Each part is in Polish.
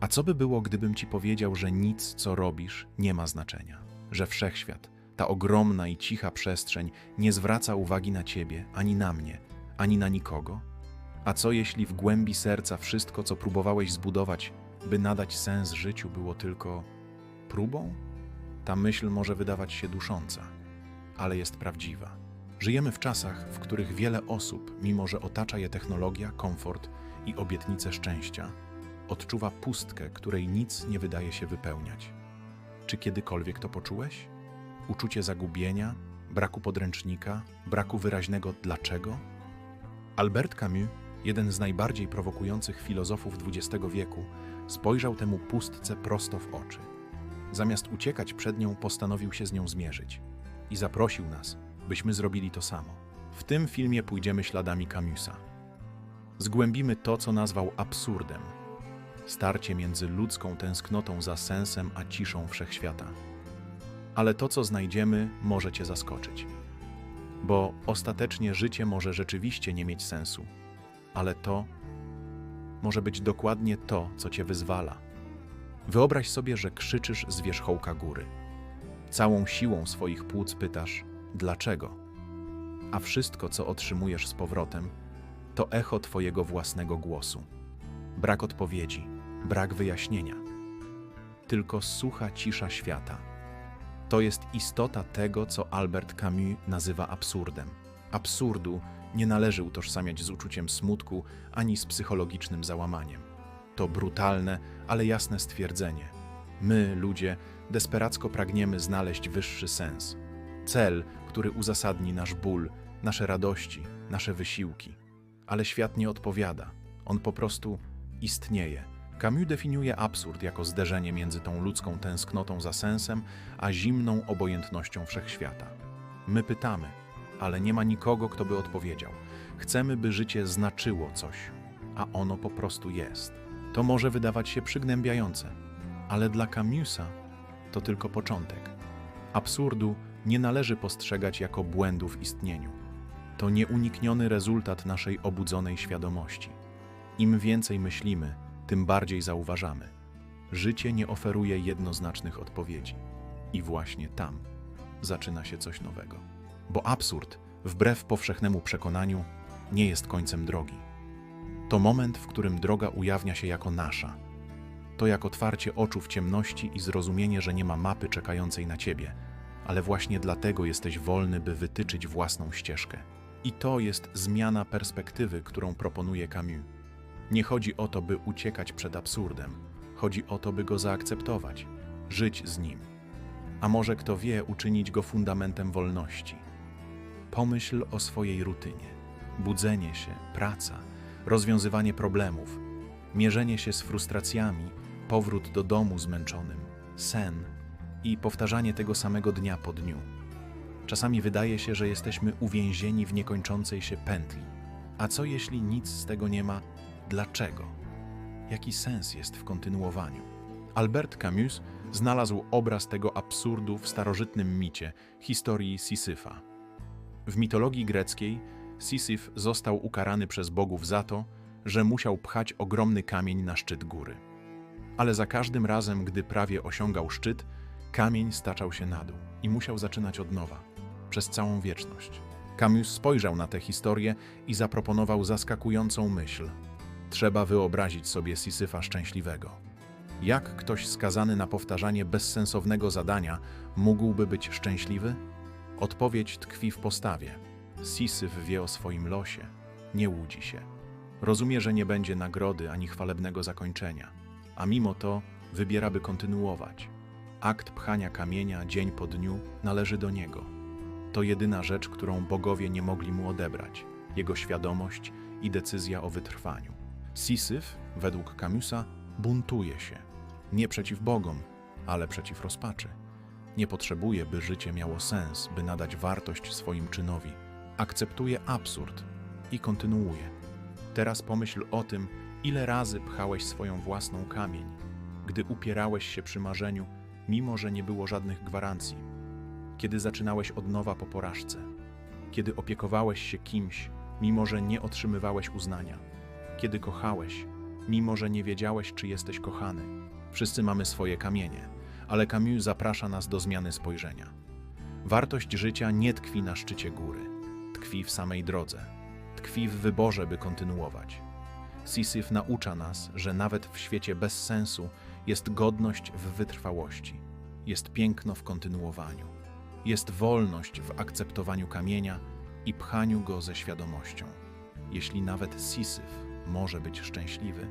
A co by było, gdybym ci powiedział, że nic, co robisz, nie ma znaczenia? Że wszechświat, ta ogromna i cicha przestrzeń, nie zwraca uwagi na ciebie, ani na mnie, ani na nikogo? A co jeśli w głębi serca wszystko, co próbowałeś zbudować, by nadać sens życiu, było tylko próbą? Ta myśl może wydawać się dusząca, ale jest prawdziwa. Żyjemy w czasach, w których wiele osób, mimo że otacza je technologia, komfort i obietnice szczęścia, odczuwa pustkę, której nic nie wydaje się wypełniać. Czy kiedykolwiek to poczułeś? Uczucie zagubienia, braku podręcznika, braku wyraźnego dlaczego? Albert Camus, jeden z najbardziej prowokujących filozofów XX wieku, spojrzał temu pustce prosto w oczy. Zamiast uciekać przed nią, postanowił się z nią zmierzyć i zaprosił nas, byśmy zrobili to samo. W tym filmie pójdziemy śladami Camusa. Zgłębimy to, co nazwał absurdem starcie między ludzką tęsknotą za sensem a ciszą wszechświata. Ale to, co znajdziemy, może Cię zaskoczyć. Bo ostatecznie życie może rzeczywiście nie mieć sensu, ale to może być dokładnie to, co Cię wyzwala. Wyobraź sobie, że krzyczysz z wierzchołka góry. Całą siłą swoich płuc pytasz: dlaczego? A wszystko, co otrzymujesz z powrotem, to echo Twojego własnego głosu. Brak odpowiedzi, brak wyjaśnienia. Tylko sucha cisza świata. To jest istota tego, co Albert Camus nazywa absurdem. Absurdu nie należy utożsamiać z uczuciem smutku ani z psychologicznym załamaniem. To brutalne, ale jasne stwierdzenie. My, ludzie, desperacko pragniemy znaleźć wyższy sens. Cel, który uzasadni nasz ból, nasze radości, nasze wysiłki. Ale świat nie odpowiada. On po prostu istnieje. Camus definiuje absurd jako zderzenie między tą ludzką tęsknotą za sensem, a zimną obojętnością wszechświata. My pytamy, ale nie ma nikogo, kto by odpowiedział. Chcemy, by życie znaczyło coś, a ono po prostu jest. To może wydawać się przygnębiające, ale dla Camusa to tylko początek. Absurdu nie należy postrzegać jako błędu w istnieniu. To nieunikniony rezultat naszej obudzonej świadomości. Im więcej myślimy, tym bardziej zauważamy. Życie nie oferuje jednoznacznych odpowiedzi. I właśnie tam zaczyna się coś nowego. Bo absurd, wbrew powszechnemu przekonaniu, nie jest końcem drogi. To moment, w którym droga ujawnia się jako nasza. To jak otwarcie oczu w ciemności i zrozumienie, że nie ma mapy czekającej na ciebie, ale właśnie dlatego jesteś wolny, by wytyczyć własną ścieżkę. I to jest zmiana perspektywy, którą proponuje Camus. Nie chodzi o to, by uciekać przed absurdem. Chodzi o to, by go zaakceptować, żyć z nim. A może kto wie, uczynić go fundamentem wolności. Pomyśl o swojej rutynie. Budzenie się, praca, rozwiązywanie problemów, mierzenie się z frustracjami, powrót do domu zmęczonym, sen i powtarzanie tego samego dnia po dniu. Czasami wydaje się, że jesteśmy uwięzieni w niekończącej się pętli. A co jeśli nic z tego nie ma dlaczego? Jaki sens jest w kontynuowaniu? Albert Camus znalazł obraz tego absurdu w starożytnym micie, historii Sisyfa. W mitologii greckiej Sisyf został ukarany przez bogów za to, że musiał pchać ogromny kamień na szczyt góry. Ale za każdym razem, gdy prawie osiągał szczyt, kamień staczał się na dół i musiał zaczynać od nowa, przez całą wieczność. Camus spojrzał na tę historię i zaproponował zaskakującą myśl. Trzeba wyobrazić sobie Sisyfa szczęśliwego. Jak ktoś skazany na powtarzanie bezsensownego zadania mógłby być szczęśliwy? Odpowiedź tkwi w postawie. Sisyf wie o swoim losie, nie łudzi się. Rozumie, że nie będzie nagrody ani chwalebnego zakończenia, a mimo to wybiera, by kontynuować. Akt pchania kamienia dzień po dniu należy do niego. To jedyna rzecz, którą bogowie nie mogli mu odebrać jego świadomość i decyzja o wytrwaniu. Sisyf, według Camusa, buntuje się. Nie przeciw bogom, ale przeciw rozpaczy. Nie potrzebuje, by życie miało sens, by nadać wartość swoim czynowi. Akceptuje absurd i kontynuuje. Teraz pomyśl o tym, ile razy pchałeś swoją własną kamień, gdy upierałeś się przy marzeniu, mimo że nie było żadnych gwarancji. Kiedy zaczynałeś od nowa po porażce. Kiedy opiekowałeś się kimś, mimo że nie otrzymywałeś uznania. Kiedy kochałeś, mimo że nie wiedziałeś, czy jesteś kochany. Wszyscy mamy swoje kamienie, ale Camus zaprasza nas do zmiany spojrzenia. Wartość życia nie tkwi na szczycie góry, tkwi w samej drodze, tkwi w wyborze, by kontynuować. Sisyf naucza nas, że nawet w świecie bez sensu jest godność w wytrwałości, jest piękno w kontynuowaniu, jest wolność w akceptowaniu kamienia i pchaniu go ze świadomością. Jeśli nawet Sisyf może być szczęśliwy,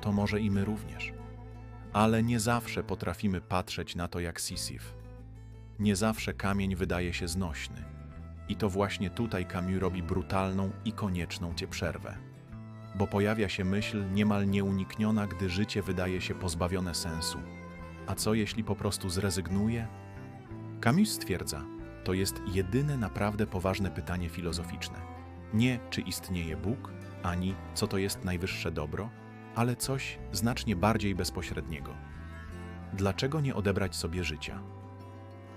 to może i my również. Ale nie zawsze potrafimy patrzeć na to jak Sisyf. Nie zawsze kamień wydaje się znośny. I to właśnie tutaj Camus robi brutalną i konieczną cię przerwę. Bo pojawia się myśl niemal nieunikniona, gdy życie wydaje się pozbawione sensu. A co jeśli po prostu zrezygnuje? Camus stwierdza, to jest jedyne naprawdę poważne pytanie filozoficzne. Nie czy istnieje Bóg, ani co to jest najwyższe dobro, ale coś znacznie bardziej bezpośredniego. Dlaczego nie odebrać sobie życia?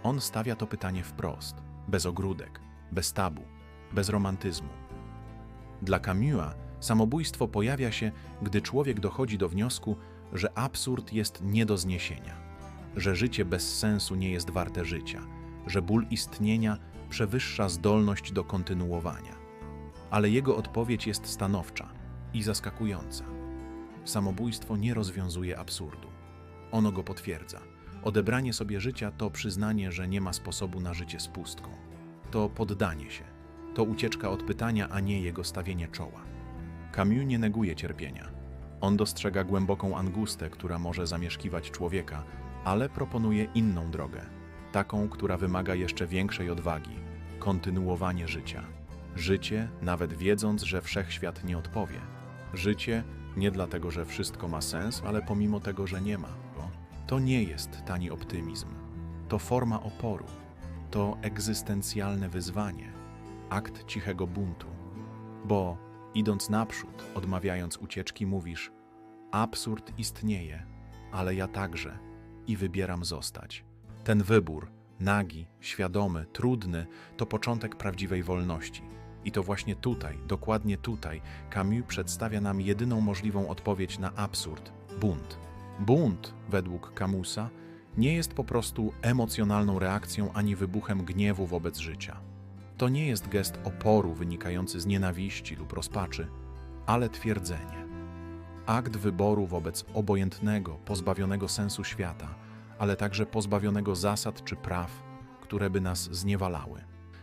On stawia to pytanie wprost, bez ogródek, bez tabu, bez romantyzmu. Dla Camusa samobójstwo pojawia się, gdy człowiek dochodzi do wniosku, że absurd jest nie do zniesienia, że życie bez sensu nie jest warte życia, że ból istnienia przewyższa zdolność do kontynuowania. Ale jego odpowiedź jest stanowcza i zaskakująca. Samobójstwo nie rozwiązuje absurdu. Ono go potwierdza. Odebranie sobie życia to przyznanie, że nie ma sposobu na życie z pustką. To poddanie się. To ucieczka od pytania, a nie jego stawienie czoła. Camus nie neguje cierpienia. On dostrzega głęboką angustę, która może zamieszkiwać człowieka, ale proponuje inną drogę. Taką, która wymaga jeszcze większej odwagi kontynuowanie życia. Życie, nawet wiedząc, że wszechświat nie odpowie. Życie nie dlatego, że wszystko ma sens, ale pomimo tego, że nie ma. Bo to nie jest tani optymizm. To forma oporu. To egzystencjalne wyzwanie. Akt cichego buntu. Bo idąc naprzód, odmawiając ucieczki, mówisz: Absurd istnieje, ale ja także i wybieram zostać. Ten wybór, nagi, świadomy, trudny, to początek prawdziwej wolności. I to właśnie tutaj, dokładnie tutaj, Camus przedstawia nam jedyną możliwą odpowiedź na absurd bunt. Bunt, według Camusa, nie jest po prostu emocjonalną reakcją ani wybuchem gniewu wobec życia. To nie jest gest oporu wynikający z nienawiści lub rozpaczy, ale twierdzenie. Akt wyboru wobec obojętnego, pozbawionego sensu świata, ale także pozbawionego zasad czy praw, które by nas zniewalały.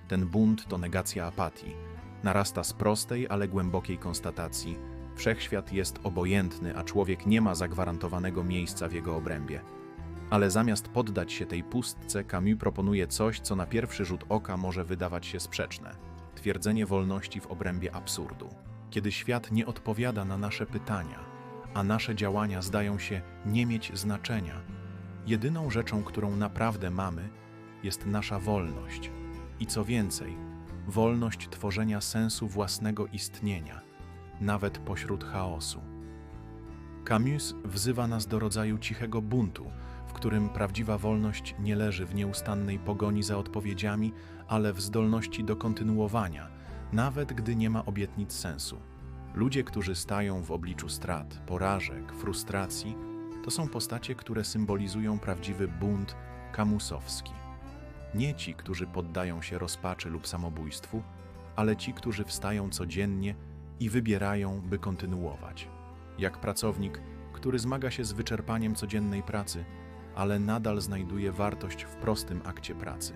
Ten bunt to negacja apatii, narasta z prostej, ale głębokiej konstatacji: wszechświat jest obojętny, a człowiek nie ma zagwarantowanego miejsca w jego obrębie. Ale zamiast poddać się tej pustce, Camus proponuje coś, co na pierwszy rzut oka może wydawać się sprzeczne twierdzenie wolności w obrębie absurdu. Kiedy świat nie odpowiada na nasze pytania, a nasze działania zdają się nie mieć znaczenia, jedyną rzeczą, którą naprawdę mamy, jest nasza wolność. I co więcej, wolność tworzenia sensu własnego istnienia, nawet pośród chaosu. Camus wzywa nas do rodzaju cichego buntu, w którym prawdziwa wolność nie leży w nieustannej pogoni za odpowiedziami, ale w zdolności do kontynuowania, nawet gdy nie ma obietnic sensu. Ludzie, którzy stają w obliczu strat, porażek, frustracji, to są postacie, które symbolizują prawdziwy bunt kamusowski. Nie ci, którzy poddają się rozpaczy lub samobójstwu, ale ci, którzy wstają codziennie i wybierają, by kontynuować. Jak pracownik, który zmaga się z wyczerpaniem codziennej pracy, ale nadal znajduje wartość w prostym akcie pracy.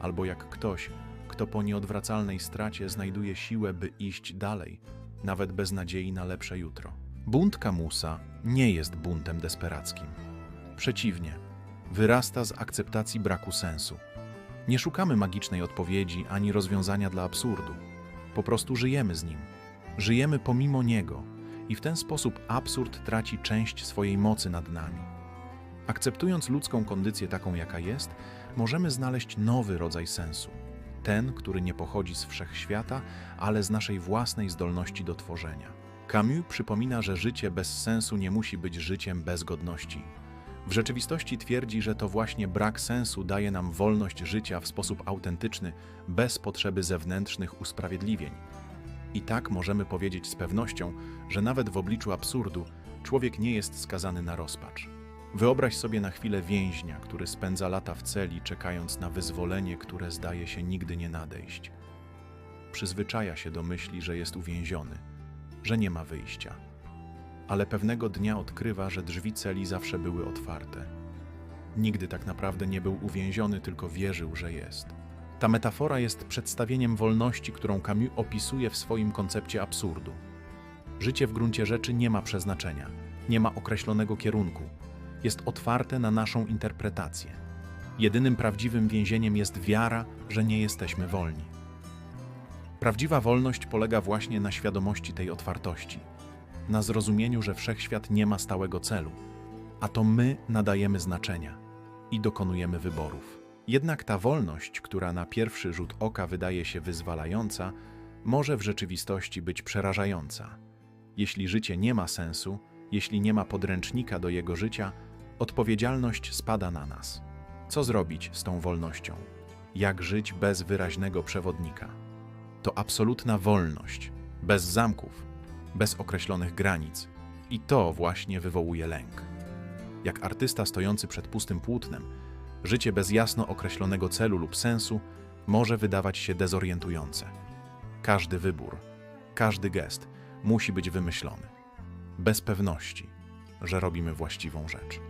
Albo jak ktoś, kto po nieodwracalnej stracie znajduje siłę, by iść dalej, nawet bez nadziei na lepsze jutro. Bunt Kamusa nie jest buntem desperackim. Przeciwnie, wyrasta z akceptacji braku sensu. Nie szukamy magicznej odpowiedzi ani rozwiązania dla absurdu. Po prostu żyjemy z nim. Żyjemy pomimo niego i w ten sposób absurd traci część swojej mocy nad nami. Akceptując ludzką kondycję taką, jaka jest, możemy znaleźć nowy rodzaj sensu. Ten, który nie pochodzi z wszechświata, ale z naszej własnej zdolności do tworzenia. Camus przypomina, że życie bez sensu nie musi być życiem bez godności. W rzeczywistości twierdzi, że to właśnie brak sensu daje nam wolność życia w sposób autentyczny, bez potrzeby zewnętrznych usprawiedliwień. I tak możemy powiedzieć z pewnością, że nawet w obliczu absurdu człowiek nie jest skazany na rozpacz. Wyobraź sobie na chwilę więźnia, który spędza lata w celi, czekając na wyzwolenie, które zdaje się nigdy nie nadejść. Przyzwyczaja się do myśli, że jest uwięziony, że nie ma wyjścia. Ale pewnego dnia odkrywa, że drzwi celi zawsze były otwarte. Nigdy tak naprawdę nie był uwięziony, tylko wierzył, że jest. Ta metafora jest przedstawieniem wolności, którą Camus opisuje w swoim koncepcie absurdu. Życie w gruncie rzeczy nie ma przeznaczenia, nie ma określonego kierunku. Jest otwarte na naszą interpretację. Jedynym prawdziwym więzieniem jest wiara, że nie jesteśmy wolni. Prawdziwa wolność polega właśnie na świadomości tej otwartości, na zrozumieniu, że wszechświat nie ma stałego celu, a to my nadajemy znaczenia i dokonujemy wyborów. Jednak ta wolność, która na pierwszy rzut oka wydaje się wyzwalająca, może w rzeczywistości być przerażająca. Jeśli życie nie ma sensu, jeśli nie ma podręcznika do jego życia, odpowiedzialność spada na nas. Co zrobić z tą wolnością? Jak żyć bez wyraźnego przewodnika? To absolutna wolność, bez zamków, bez określonych granic. I to właśnie wywołuje lęk. Jak artysta stojący przed pustym płótnem, życie bez jasno określonego celu lub sensu może wydawać się dezorientujące. Każdy wybór, każdy gest musi być wymyślony, bez pewności, że robimy właściwą rzecz.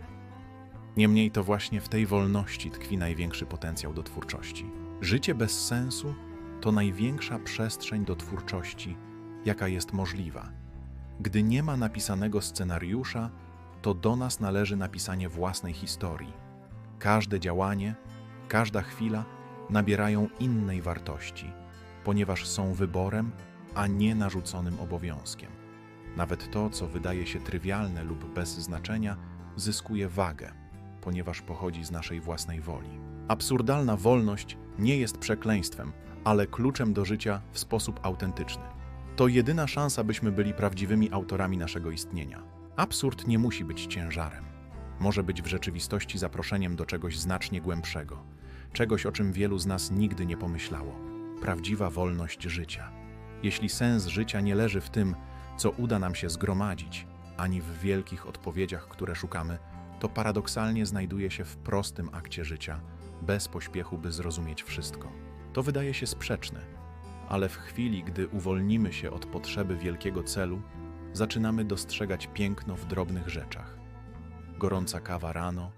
Niemniej to właśnie w tej wolności tkwi największy potencjał do twórczości. Życie bez sensu to największa przestrzeń do twórczości, jaka jest możliwa. Gdy nie ma napisanego scenariusza, to do nas należy napisanie własnej historii. Każde działanie, każda chwila nabierają innej wartości, ponieważ są wyborem, a nie narzuconym obowiązkiem. Nawet to, co wydaje się trywialne lub bez znaczenia, zyskuje wagę, ponieważ pochodzi z naszej własnej woli. Absurdalna wolność nie jest przekleństwem, ale kluczem do życia w sposób autentyczny. To jedyna szansa, byśmy byli prawdziwymi autorami naszego istnienia. Absurd nie musi być ciężarem. Może być w rzeczywistości zaproszeniem do czegoś znacznie głębszego, czegoś, o czym wielu z nas nigdy nie pomyślało prawdziwa wolność życia. Jeśli sens życia nie leży w tym, co uda nam się zgromadzić, ani w wielkich odpowiedziach, które szukamy, to paradoksalnie znajduje się w prostym akcie życia, bez pośpiechu, by zrozumieć wszystko. To wydaje się sprzeczne, ale w chwili, gdy uwolnimy się od potrzeby wielkiego celu, zaczynamy dostrzegać piękno w drobnych rzeczach. Gorąca kawa rano,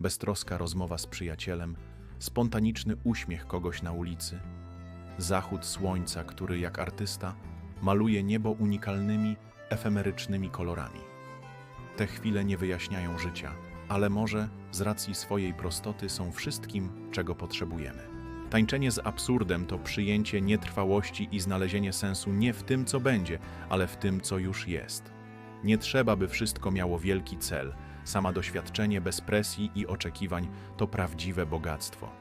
beztroska rozmowa z przyjacielem, spontaniczny uśmiech kogoś na ulicy, zachód słońca, który jak artysta maluje niebo unikalnymi, efemerycznymi kolorami. Te chwile nie wyjaśniają życia, ale może z racji swojej prostoty są wszystkim, czego potrzebujemy. Tańczenie z absurdem to przyjęcie nietrwałości i znalezienie sensu nie w tym, co będzie, ale w tym, co już jest. Nie trzeba, by wszystko miało wielki cel. Sama doświadczenie bez presji i oczekiwań to prawdziwe bogactwo.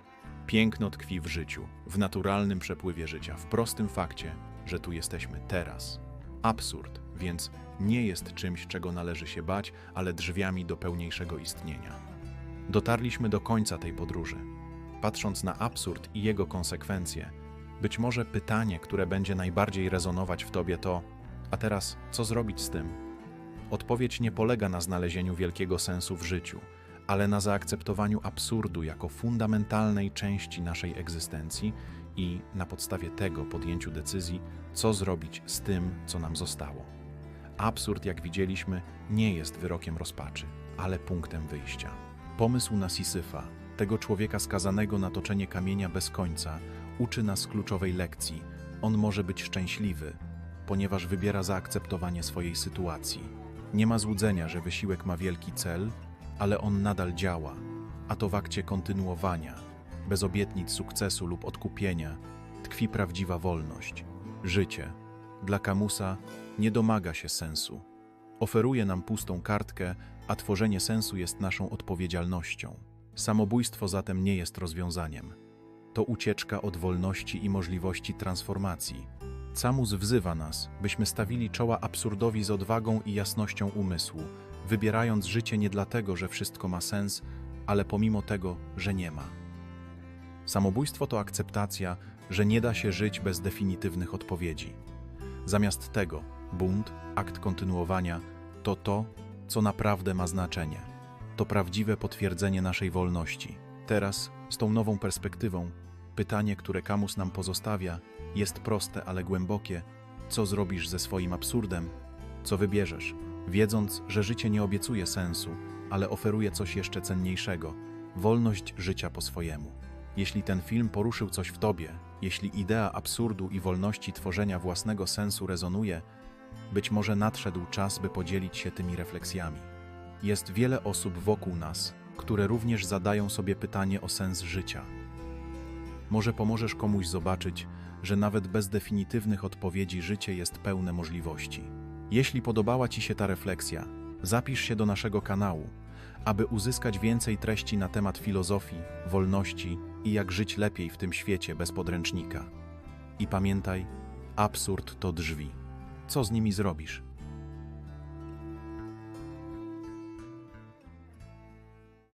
Piękno tkwi w życiu, w naturalnym przepływie życia, w prostym fakcie, że tu jesteśmy teraz. Absurd więc nie jest czymś, czego należy się bać, ale drzwiami do pełniejszego istnienia. Dotarliśmy do końca tej podróży. Patrząc na absurd i jego konsekwencje, być może pytanie, które będzie najbardziej rezonować w tobie, to: a teraz co zrobić z tym? Odpowiedź nie polega na znalezieniu wielkiego sensu w życiu, ale na zaakceptowaniu absurdu jako fundamentalnej części naszej egzystencji i na podstawie tego podjęciu decyzji, co zrobić z tym, co nam zostało. Absurd, jak widzieliśmy, nie jest wyrokiem rozpaczy, ale punktem wyjścia. Pomysł na Sisyfa, tego człowieka skazanego na toczenie kamienia bez końca, uczy nas kluczowej lekcji. On może być szczęśliwy, ponieważ wybiera zaakceptowanie swojej sytuacji. Nie ma złudzenia, że wysiłek ma wielki cel, ale on nadal działa, a to w akcie kontynuowania, bez obietnic sukcesu lub odkupienia, tkwi prawdziwa wolność. Życie, dla Kamusa, nie domaga się sensu. Oferuje nam pustą kartkę, a tworzenie sensu jest naszą odpowiedzialnością. Samobójstwo zatem nie jest rozwiązaniem. To ucieczka od wolności i możliwości transformacji. Camus wzywa nas, byśmy stawili czoła absurdowi z odwagą i jasnością umysłu, wybierając życie nie dlatego, że wszystko ma sens, ale pomimo tego, że nie ma. Samobójstwo to akceptacja, że nie da się żyć bez definitywnych odpowiedzi. Zamiast tego, bunt, akt kontynuowania, to to, co naprawdę ma znaczenie. To prawdziwe potwierdzenie naszej wolności. Teraz, z tą nową perspektywą, pytanie, które Kamus nam pozostawia, jest proste, ale głębokie. Co zrobisz ze swoim absurdem? Co wybierzesz, wiedząc, że życie nie obiecuje sensu, ale oferuje coś jeszcze cenniejszego wolność życia po swojemu. Jeśli ten film poruszył coś w tobie, jeśli idea absurdu i wolności tworzenia własnego sensu rezonuje, być może nadszedł czas, by podzielić się tymi refleksjami. Jest wiele osób wokół nas, które również zadają sobie pytanie o sens życia. Może pomożesz komuś zobaczyć, że nawet bez definitywnych odpowiedzi życie jest pełne możliwości. Jeśli podobała Ci się ta refleksja, zapisz się do naszego kanału, aby uzyskać więcej treści na temat filozofii, wolności i jak żyć lepiej w tym świecie bez podręcznika. I pamiętaj, absurd to drzwi. Co z nimi zrobisz?